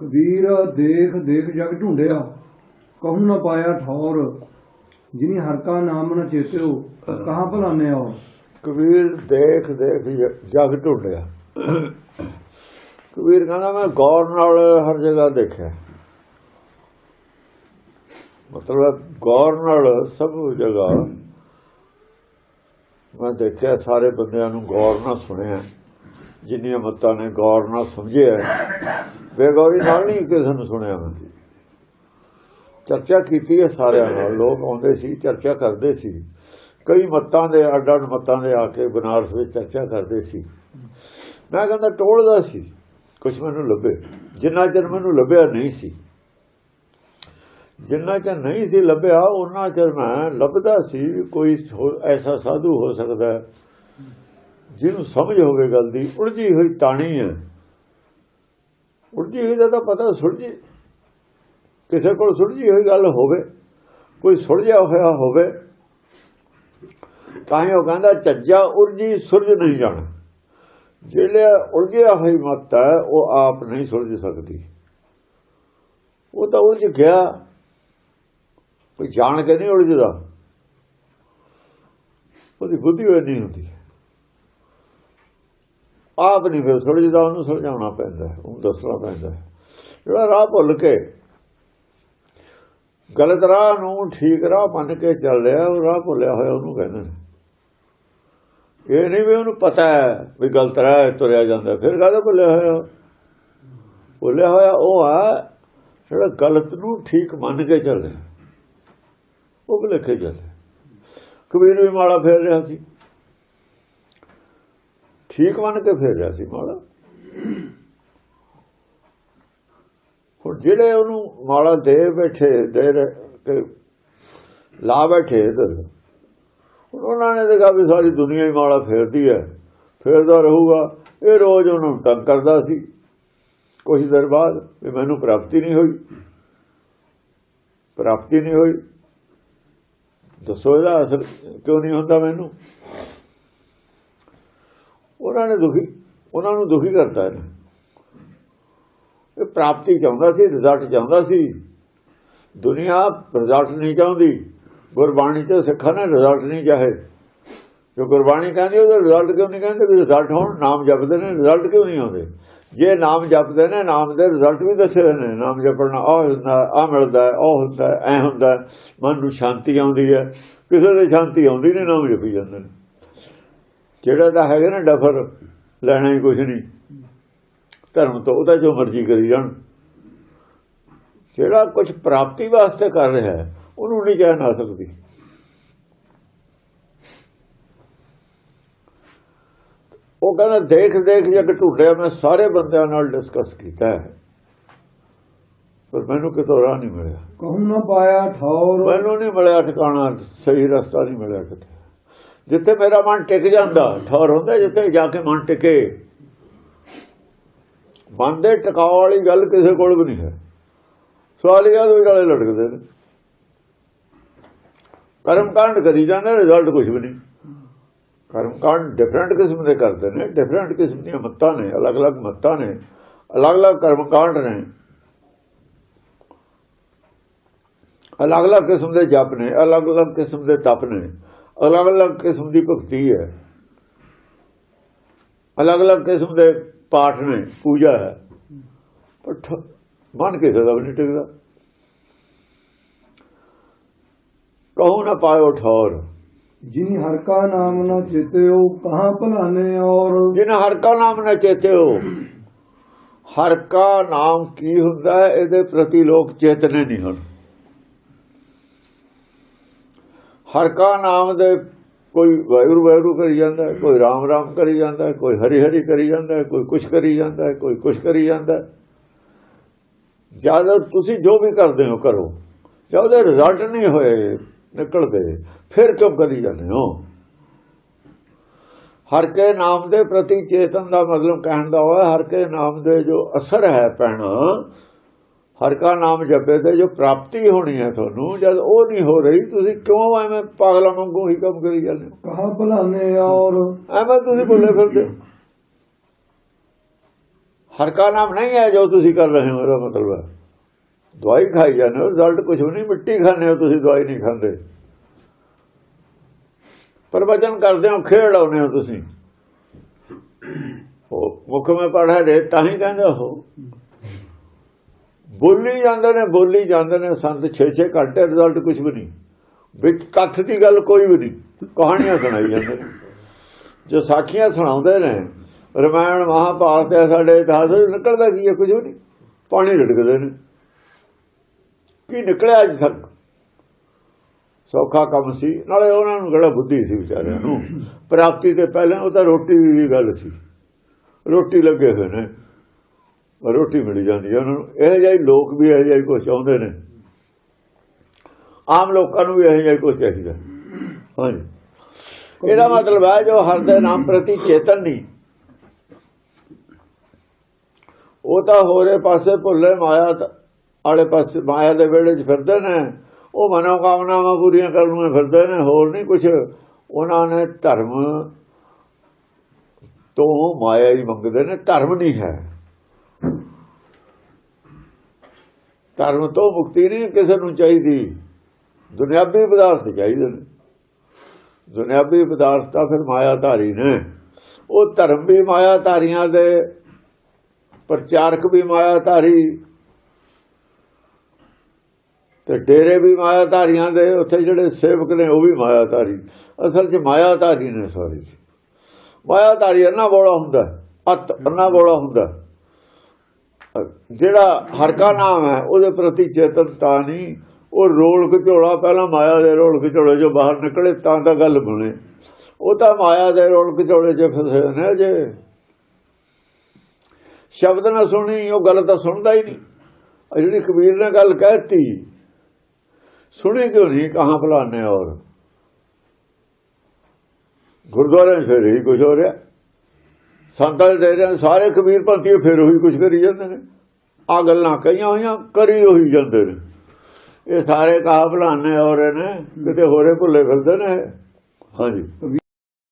ਕਬੀਰ ਦੇਖ ਦੇਖ ਜਗ ਢੂੰਡਿਆ, ਕਹੂੰ ਨਾ ਪਾਇਆ ਠੌਰ, ਜਿਨੀ ਹਰ ਕਾ ਨਾਮ ਨ ਚੇਤਿਓ, ਕਹਾਂ ਭਲਾਨੇ ਔਰ? ਕਬੀਰ ਦੇਖ ਦੇਖ ਜ- ਜਗ ਢੂੰਡਿਆ। ਕਬੀਰ ਕਹਿੰਦਾ, ਮੈਂ ਗੌਰ ਨਾਲ ਹਰ ਜਗ੍ਹਾ ਦੇਖਿਆ। ਮਤਲਬ ਗੌਰ ਨਾਲ ਸਭ ਜਗ੍ਹਾ ਮੈਂ ਦੇਖਿਆ, ਸਾਰੇ ਬੰਦਿਆਂ ਨੂੰ ਗੌਰ ਨਾਲ ਸੁਣਿਆ। ਜਿੰਨੀਆਂ ਮੱਤਾਂ ਨੇ ਗੌਰ ਨਾਲ ਸਮਝਿਆ ਬੇਗੌਰੀ ਨਾਲ ਨਹੀਂ ਕਿਸੇ ਨੂੰ ਸੁਣਿਆ ਮੈਂ। ਚਰਚਾ ਕੀਤੀ ਹੈ ਸਾਰਿਆਂ ਨਾਲ। ਲੋਕ ਆਉਂਦੇ ਸੀ, ਚਰਚਾ ਕਰਦੇ ਸੀ। ਕਈ ਮੱਤਾਂ ਦੇ ਅੱਡ ਅੱਡ ਮੱਤਾਂ ਦੇ ਆ ਕੇ ਬਨਾਰਸ ਵਿੱਚ ਚਰਚਾ ਕਰਦੇ ਸੀ। ਮੈਂ ਕਹਿੰਦਾ ਟੋਲਦਾ ਸੀ। ਕੁਝ ਮੈਨੂੰ ਲੱਭੇ। ਜਿੰਨਾ ਚਿਰ ਮੈਨੂੰ ਲੱਭਿਆ ਨਹੀਂ ਸੀ। ਜਿੰਨਾ ਚਿਰ ਨਹੀਂ ਸੀ ਲੱਭਿਆ, ਉਹਨਾਂ ਚਿਰ ਮੈਂ ਲੱਭਦਾ ਸੀ ਕੋਈ ਐਸਾ ਸਾਧੂ ਹੋ ਸਕਦਾ ਜਿਹਨੂੰ ਸਮਝ ਹੋਵੇ ਗੱਲ ਦੀ, ਉਲਝੀ ਹੋਈ ਤਾਣੀ ਹੈ। ਉਲਝੀ ਹੋਈ ਦਾ ਤਾਂ ਪਤਾ ਸੁਲਝੀ, ਕਿਸੇ ਕੋਲ ਸੁਲਝੀ ਹੋਈ ਗੱਲ ਹੋਵੇ, ਕੋਈ ਸੁਲਝਿਆ ਹੋਇਆ ਹੋਵੇ, ਤਾਂ ਹੀ ਉਹ ਕਹਿੰਦਾ, ਚੱਜਾ ਉਲਝੀ ਸੁਲਝ ਨਹੀਂ ਜਾਣਾ। ਜਿਹੜਾ ਉਲਝਿਆ ਹੋਈ ਮਤ ਹੈ, ਉਹ ਆਪ ਨਹੀਂ ਸੁਲਝ ਸਕਦੀ। ਉਹ ਤਾਂ ਉਲਝ ਗਿਆ। ਕੋਈ ਜਾਣ ਕੇ ਨਹੀਂ ਉਲਝਦਾ। ਉਹਦੀ ਬੁੱਧੀ ਹੋਈ ਨਹੀਂ ਹੁੰਦੀ ਆਪ ਨਹੀਂ ਫਿਰ ਸੁਲਝਦਾ ਉਹਨੂੰ ਸਮਝਾਉਣਾ ਪੈਂਦਾ ਉਹਨੂੰ ਦੱਸਣਾ ਪੈਂਦਾ ਜਿਹੜਾ ਰਾਹ ਭੁੱਲ ਕੇ ਗਲਤ ਰਾਹ ਨੂੰ ਠੀਕ ਰਾਹ ਮੰਨ ਕੇ ਚੱਲ ਰਿਹਾ, ਉਹ ਰਾਹ ਭੁੱਲਿਆ ਹੋਇਆ ਉਹਨੂੰ ਕਹਿੰਦੇ ਨੇ। ਇਹ ਨਹੀਂ ਵੀ ਉਹਨੂੰ ਪਤਾ ਹੈ ਵੀ ਗਲਤ ਰਾਹ ਤੁਰਿਆ ਜਾਂਦਾ, ਫਿਰ ਕਾਹਦਾ ਭੁੱਲਿਆ ਹੋਇਆ? ਭੁੱਲਿਆ ਹੋਇਆ ਉਹ ਆ, ਜਿਹੜਾ ਗਲਤ ਨੂੰ ਠੀਕ ਮੰਨ ਕੇ ਚੱਲ ਰਿਹਾ ਉਹ ਭੁਲੇਖੇ ਚੱਲ। ਰਿਹਾ ਕਬੀਰ ਵੀ ਮਾਲਾ ਫੇਰ ਰਿਹਾ ਸੀ। ਠੀਕ ਮੰਨ ਕੇ ਫਿਰ ਰਿਹਾ ਸੀ ਮਾਲਾ। ਹੁਣ ਜਿਹੜੇ ਉਹਨੂੰ ਮਾਲਾ ਦੇ ਬੈਠੇ, ਦੇ ਰਹੇ- ਲਾ ਬੈਠੇ ਉਹਨਾਂ ਨੇ ਦੇਖਾ ਵੀ ਸਾਰੀ ਦੁਨੀਆ ਹੀ ਮਾਲਾ ਫੇਰਦੀ ਹੈ। ਫੇਰਦਾ ਰਹੂਗਾ। ਇਹ ਰੋਜ਼ ਉਹਨਾਂ ਨੂੰ ਤੰਗ ਕਰਦਾ ਸੀ। ਕੁਝ ਦੇਰ ਬਾਅਦ ਵੀ ਮੈਨੂੰ ਪ੍ਰਾਪਤੀ ਨਹੀਂ ਹੋਈ। ਪ੍ਰਾਪਤੀ ਨਹੀਂ ਹੋਈ। ਦੱਸੋ ਇਹਦਾ ਅਸਰ ਕਿਉਂ ਨਹੀਂ ਹੁੰਦਾ ਮੈਨੂੰ? ਉਹਨਾਂ ਨੇ ਦੁਖੀ, ਉਹਨਾਂ ਨੂੰ ਦੁਖੀ ਕਰਤਾ ਇਹਨੇ। ਇਹ ਪ੍ਰਾਪਤੀ ਚਾਹੁੰਦਾ ਸੀ ਰਿਜ਼ਲਟ ਚਾਹੁੰਦਾ ਸੀ। ਦੁਨੀਆ ਰਿਜ਼ਲਟ ਨਹੀਂ ਚਾਹੁੰਦੀ। ਗੁਰਬਾਣੀ ਤੇ ਸਿੱਖਾਂ ਨੇ ਰਿਜ਼ਲਟ ਨਹੀਂ ਚਾਹੇ। ਜੋ ਗੁਰਬਾਣੀ ਕਹਿੰਦੀ, ਉਹਦਾ ਰਿਜ਼ਲਟ ਕਿਉਂ ਨਹੀਂ ਕਹਿੰਦੇ? ਵੀ ਰਿਜ਼ਲਟ ਹੋਣ, ਨਾਮ ਜਪਦੇ ਨੇ ਰਿਜ਼ਲਟ ਕਿਉਂ ਨਹੀਂ ਆਉਂਦੇ? ਜੇ ਨਾਮ ਜਪਦੇ ਨੇ, ਨਾਮ ਦੇ ਰਿਜ਼ਲਟ ਵੀ ਦੱਸੇ ਹੋਏ ਨੇ। ਨਾਮ ਜਪਣਾ ਆ ਹੁੰਦਾ ਆ ਮਿਲਦਾ, ਉਹ ਹੁੰਦਾ, ਐ ਹੁੰਦਾ। ਮਨ ਨੂੰ ਸ਼ਾਂਤੀ ਆਉਂਦੀ ਹੈ। ਕਿਸੇ ਦੇ ਸ਼ਾਂਤੀ ਆਉਂਦੀ ਨਹੀਂ, ਨਾਮ ਜਪੀ ਜਾਂਦੇ ਨੇ। ਜਿਹੜਾ ਤਾਂ ਹੈਗਾ ਨਾ ਡਫਰ ਲੈਣਾ ਹੀ ਕੁਝ ਨਹੀਂ। ਧਰਮ ਤੋਂ ਉਹਦਾ ਜੋ ਮਰਜ਼ੀ ਕਰੀ ਜਾਣ। ਜਿਹੜਾ ਕੁਝ ਪ੍ਰਾਪਤੀ ਵਾਸਤੇ ਕਰ ਰਿਹਾ ਹੈ ਉਹਨੂੰ ਨਹੀਂ ਕਹਿ ਨਾ ਸਕਦੀ। ਉਹ ਕਹਿੰਦਾ ਦੇਖ ਦੇਖ ਜਗ ਢੂੰਡਿਆ ਮੈਂ ਸਾਰੇ ਬੰਦਿਆਂ ਨਾਲ ਡਿਸਕਸ ਕੀਤਾ ਹੈ। ਪਰ ਮੈਨੂੰ ਕਿਤੋਂ ਰਾਹ ਨਹੀਂ ਮਿਲਿਆ। ਕਹੂੰ ਨਾ ਪਾਇਆ ਠੌਰ ਮੈਨੂੰ ਨਹੀਂ ਮਿਲਿਆ ਠਿਕਾਣਾ ਸਹੀ ਰਸਤਾ ਨਹੀਂ ਮਿਲਿਆ ਕਿਤੇ। ਜਿੱਥੇ ਮੇਰਾ ਮਨ ਟਿਕ ਜਾਂਦਾ ਠੌਰ ਹੁੰਦਾ ਜਿੱਥੇ ਜਾ ਕੇ ਮਨ ਟਿਕੇ। ਬੰਦੇ ਟਿਕਾਉ ਵਾਲੀ ਗੱਲ ਕਿਸੇ ਕੋਲ ਵੀ ਨਹੀਂ ਹੈ। ਸਵਾਲੀਆ ਦੇ ਵਿਚਾਲੇ ਲਟਕਦੇ ਨੇ। ਕਰਮ ਕਾਂਡ ਕਰੀ ਜਾਂਦੇ ਰਿਜ਼ਲਟ ਕੁਝ ਵੀ ਨਹੀਂ। ਕਰਮ ਕਾਂਡ ਡਿਫਰੈਂਟ ਕਿਸਮ ਦੇ ਕਰਦੇ ਨੇ ਡਿਫਰੈਂਟ ਕਿਸਮ ਦੀਆਂ ਮੱਤਾਂ ਨੇ, ਅਲੱਗ-ਅਲੱਗ ਮੱਤਾਂ ਨੇ, ਅਲੱਗ-ਅਲੱਗ ਕਰਮ ਕਾਂਡ ਨੇ। ਅਲੱਗ-ਅਲੱਗ ਕਿਸਮ ਦੇ ਜਪ ਨੇ, ਅਲੱਗ-ਅਲੱਗ ਕਿਸਮ ਦੇ ਤਪ ਨੇ। ਅਲੱਗ-ਅਲੱਗ ਕਿਸਮ ਦੀ ਭਗਤੀ ਹੈ। ਅਲੱਗ-ਅਲੱਗ ਕਿਸਮ ਦੇ ਪਾਠ ਨੇ ਪੂਜਾ ਹੈ। ਪਰ ਠ- ਮਨ ਕਿਸੇ ਦਾ ਵੀ ਨਹੀਂ ਟਿਕਦਾ। ਕਹੋ ਨਾ ਪਾਇਓ ਠੌਰ। ਜਿਨੀ ਹਰ ਕਾ ਨਾਮ ਨ ਚੇਤਿਓ ਕਹਾਂ ਭਲਾਨੇ ਔਰ? ਜਿਨ ਹਰ ਕਾ ਨਾਮ ਨਾ ਚੇਤਿਓ ਹਰ ਕਾ ਨਾਮ ਕੀ ਹੁੰਦਾ ਇਹਦੇ ਪ੍ਰਤੀ ਲੋਕ ਚੇਤਨੇ ਨਹੀਂ ਹਨ। ਹਰ ਕਾ ਨਾਮ ਦੇ ਕੋਈ ਵਾਹਿਗੁਰੂ ਵਾਹਿਗੁਰੂ ਕਰੀ ਜਾਂਦਾ, ਕੋਈ ਰਾਮ ਰਾਮ ਕਰੀ ਜਾਂਦਾ, ਕੋਈ ਹਰੀ ਹਰੀ ਕਰੀ ਜਾਂਦਾ, ਕੋਈ ਕੁਛ ਕਰੀ ਜਾਂਦਾ, ਕੋਈ ਕੁਛ ਕਰੀ ਜਾਂਦਾ ਹੈ। ਤੁਸੀਂ ਜੋ ਵੀ ਕਰਦੇ ਹੋ ਕਰੋ ਜਦ ਉਹਦੇ ਰਿਜ਼ਲਟ ਨਹੀਂ ਹੋਏ, ਨਿਕਲਦੇ, ਫਿਰ ਕਿਉਂ ਕਰੀ ਜਾਂਦੇ ਹੋ ਹਰ ਕੇ ਨਾਮ ਦੇ ਪ੍ਰਤੀ ਚੇਤਨ ਦਾ ਮਤਲਬ ਕਹਿਣ ਦਾ ਹੋਇਆ ਹਰ ਕੇ ਨਾਮ ਦੇ ਜੋ ਅਸਰ ਹੈ ਪੈਣਾ ਹਰ ਕਾ ਨਾਮ ਜਪੇ ਤੇ ਜੋ ਪ੍ਰਾਪਤੀ ਹੋਣੀ ਹੈ ਤੁਹਾਨੂੰ ਜਦ ਉਹ ਨਹੀਂ ਹੋ ਰਹੀ ਤੁਸੀਂ ਕਿਉਂ ਐਵੇਂ ਪਾਗਲਾਂ ਵਾਂਗੂ ਹੀ ਕੰਮ ਕਰੀ ਜਾਂਦੇ ਹੋ? ਕਹਾਂ ਭਲਾਨੇ ਔਰ ਐਵੇਂ ਤੁਸੀਂ ਬੋਲੇ ਫਿਰਦੇ ਹਰ ਕਾ ਨਾਮ ਨਹੀਂ ਹੈ ਜੋ ਤੁਸੀਂ ਕਰ ਰਹੇ ਹੋ ਇਹਦਾ ਮਤਲਬ ਹੈ। ਦਵਾਈ ਖਾਈ ਜਾਂਦੇ ਹੋ ਰਿਜ਼ਲਟ ਕੁਝ ਨਹੀਂ ਮਿੱਟੀ ਖਾਂਦੇ ਹੋ ਤੁਸੀਂ ਦਵਾਈ ਨਹੀਂ ਖਾਂਦੇ। ਪ੍ਰਵਚਨ ਕਰਦੇ ਹੋ ਖੇਡ ਆਉਨੇ ਹੋ ਤੁਸੀਂ। ਉਹ ਮੁੱਖ ਮੈਂ ਪੜ੍ਹਾ ਦੇ ਤਾਂ ਹੀ ਕਹਿੰਦੇ ਹੋ। ਬੋਲੀ ਜਾਂਦੇ ਨੇ, ਬੋਲੀ ਜਾਂਦੇ ਨੇ, ਸੰਤ 6-6 ਘੰਟੇ ਰਿਜ਼ਲਟ ਕੁਝ ਵੀ ਨਹੀਂ। ਵਿੱਚ ਤੱਥ ਦੀ ਗੱਲ ਕੋਈ ਵੀ ਨਹੀਂ, ਕਹਾਣੀਆਂ ਸੁਣਾਈ ਜਾਂਦੇ ਨੇ। ਜੋ ਸਾਖੀਆਂ ਸੁਣਾਉਂਦੇ ਨੇ, ਰਮਾਇਣ ਮਹਾਭਾਰਤ ਹੈ ਸਾਡੇ ਇਤਿਹਾਸ ਨਿਕਲਦਾ ਕੀ ਹੈ ਕੁਝ ਵੀ ਨਹੀਂ? ਪਾਣੀ ਰੜਕਦੇ ਨੇ। ਕੀ ਨਿਕਲਿਆ ਅੱਜ ਤੱਕ? ਸੌਖਾ ਕੰਮ ਸੀ, ਨਾਲੇ ਉਹਨਾਂ ਨੂੰ ਗੜਾ ਬੁੱਧੀ ਸੀ ਵਿਚਾਰਿਆਂ ਨੂੰ। ਪ੍ਰਾਪਤੀ ਤੇ ਪਹਿਲਾਂ ਉਹ ਤਾਂ ਰੋਟੀ ਦੀ ਗੱਲ ਸੀ। ਰੋਟੀ ਲੱਗੇ ਹੋਏ ਨੇ। ਰੋਟੀ ਮਿਲ ਜਾਂਦੀ ਹੈ। ਉਹਨਾਂ ਨੂੰ ਇਹ ਜਿਹੇ ਲੋਕ ਵੀ ਇਹ ਜਿਹੇ ਕੁਝ ਚਾਹੁੰਦੇ ਨੇ। ਆਮ ਲੋਕਾਂ ਨੂੰ ਵੀ ਇਹ ਜਿਹਾ ਕੁਝ ਚਾਹੀਦਾ। ਹਾਂਜੀ। ਇਹਦਾ ਮਤਲਬ ਹੈ ਜੋ ਹਰ ਦੇ ਨਾਮ ਪ੍ਰਤੀ ਚੇਤਨ ਨਹੀਂ ਉਹ ਤਾਂ ਹੋਰੇ ਪਾਸੇ ਭੁੱਲੇ ਮਾਇਆ ਵਾਲੇ ਪਾਸੇ ਮਾਇਆ ਦੇ ਵਿਹੜੇ 'ਚ ਫਿਰਦੇ ਨੇ। ਉਹ ਮਨੋ ਕਾਮਨਾਵਾਂ ਪੂਰੀਆਂ ਕਰਨ ਨੂੰ ਫਿਰਦੇ ਨੇ, ਹੋਰ ਨਹੀਂ ਕੁਝ ਉਹਨਾਂ ਨੇ ਧਰਮ ਤੋਂ ਮਾਇਆ ਹੀ ਮੰਗਦੇ ਨੇ। ਧਰਮ ਨਹੀਂ ਹੈ। ਧਰਮ ਤੋਂ ਮੁਕਤੀ ਨਹੀਂ ਕਿਸੇ ਨੂੰ ਚਾਹੀਦੀ। ਦੁਨਿਆਵੀ ਪਦਾਰਥ ਚਾਹੀਦੇ ਨੇ। ਦੁਨਿਆਵੀ ਪਦਾਰਥ ਤਾਂ ਫਿਰ ਮਾਇਆ ਧਾਰੀ ਨੇ। ਉਹ ਧਰਮ ਵੀ ਮਾਇਆ ਧਾਰੀਆਂ ਦੇ, ਪ੍ਰਚਾਰਕ ਵੀ ਮਾਇਆ ਧਾਰੀ ਤੇ ਡੇਰੇ ਵੀ ਮਾਇਆ ਧਾਰੀਆਂ ਦੇ, ਉੱਥੇ ਜਿਹੜੇ ਸੇਵਕ ਨੇ ਉਹ ਵੀ ਮਾਇਆ ਧਾਰੀ ਅਸਲ 'ਚ ਮਾਇਆ ਧਾਰੀ ਨੇ ਸਾਰੀ। ਮਾਇਆ ਧਾਰੀ ਅੰਨਾ ਬੋਲਾ ਹੁੰਦਾ, ਅਤ ਅੰਨਾ ਬੋਲਾ ਹੁੰਦਾ। ਜਿਹੜਾ ਹਰਕਾ ਨਾਮ ਹੈ, ਉਹਦੇ ਪ੍ਰਤੀ ਚੇਤਨਤਾ ਨਹੀਂ। ਉਹ ਰੋਲ ਘਚੋਲਾ ਪਹਿਲਾਂ ਮਾਇਆ ਦੇ ਰੋਲ ਘਚੋਲੇ ਜੋ ਬਾਹਰ ਨਿਕਲੇ, ਤਾਂ ਤਾਂ ਗੱਲ ਬਣੇ। ਉਹ ਤਾਂ ਮਾਇਆ ਦੇ ਰੋਲ ਘਚੋਲੇ 'ਚ ਫਸੇ ਨੇ ਜੇ ਸ਼ਬਦ ਨਾ ਸੁਣੀ, ਉਹ ਗੱਲ ਤਾਂ ਸੁਣਦਾ ਹੀ ਨਹੀਂ। ਜਿਹੜੀ ਕਬੀਰ ਨੇ ਗੱਲ ਕਹਿਤੀ, ਸੁਣੀ ਕਿਉਂ ਨਹੀਂ? ਕਹਾਂ ਫਲਾਣੇ ਔਰ? ਗੁਰਦੁਆਰੇ 'ਚ ਫਿਰ ਹੀ ਕੁਝ ਹੋ ਰਿਹਾ। ਸੰਤਾਂ ਦੇ ਡੇਰਿਆਂ 'ਚ ਸਾਰੇ ਕਬੀਰ ਪੰਥੀ ਫਿਰ ਉਹੀ ਕੁਝ ਕਰੀ ਜਾਂਦੇ ਨੇ। ਆ ਗੱਲਾਂ ਕਹੀਆਂ ਹੋਈਆਂ, ਕਰੀ ਉਹੀ ਜਾਂਦੇ ਨੇ। ਇਹ ਸਾਰੇ ਕਹਾ ਭਲਾਨੇ ਹੋ ਰਹੇ ਨੇ, ਕਿਤੇ ਹੋਰੇ ਭੁੱਲੇ ਫਿਰਦੇ ਨੇ ਹਾਂਜੀ।